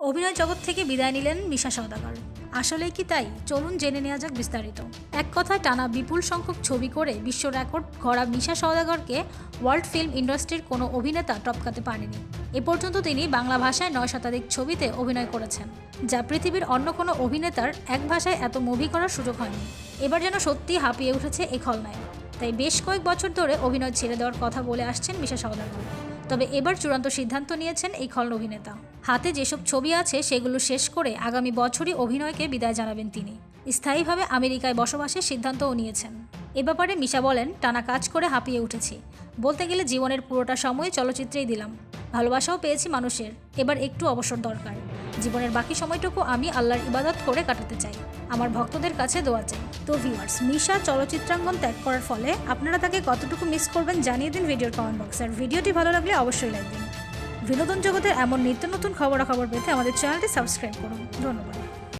অভিনয় জগৎ থেকে বিদায় নিলেন মিশা সওদাগর। আসলে কি তাই? চলুন জেনে নেওয়া যাক বিস্তারিত। এক কথায় টানা বিপুল সংখ্যক ছবি করে বিশ্ব রেকর্ড গড়া মিশা সওদাগরকে ওয়ার্ল্ড ফিল্ম ইন্ডাস্ট্রির কোনো অভিনেতা টপকাতে পারেনি। এ পর্যন্ত তিনি বাংলা ভাষায় নয় শতাধিক ছবিতে অভিনয় করেছেন, যা পৃথিবীর অন্য কোনো অভিনেতার এক ভাষায় এত মুভি করার সুযোগ হয়নি। এবার যেন সত্যি হাঁপিয়ে উঠেছে এ খলনায় তাই বেশ কয়েক বছর ধরে অভিনয় ছেড়ে দেওয়ার কথা বলে আসছেন মিশা সওদাগর। তবে এবার চূড়ান্ত সিদ্ধান্ত নিয়েছেন এই খল অভিনেতা। হাতে যেসব ছবি আছে, সেগুলো শেষ করে আগামী বছরই অভিনয়কে বিদায় জানাবেন তিনি। স্থায়ীভাবে আমেরিকায় বসবাসের সিদ্ধান্তও নিয়েছেন। এ ব্যাপারে মিশা বলেন, টানা কাজ করে হাঁপিয়ে উঠেছি। বলতে গেলে জীবনের পুরোটা সময় চলচ্চিত্রেই দিলাম। ভালোবাসাও পেয়েছি মানুষের। এবার একটু অবসর দরকার। জীবনের বাকি সময়টুকু আমি আল্লাহর ইবাদত করে কাটাতে চাই। আমার ভক্তদের কাছে দোয়া চাই। তো ভিউয়ার্স মিশা চলচ্চিত্রাঙ্গন ত্যাগ করার ফলে আপনারা তাকে কতটুকু মিস করবেন জানিয়ে দিন ভিডিওর কমেন্ট বক্স আর ভিডিওটি ভালো লাগলে অবশ্যই লাইক দিন। বিনোদন জগতের এমন নিত্য নতুন খবরাখবর পেতে আমাদের চ্যানেলটি সাবস্ক্রাইব করুন। ধন্যবাদ।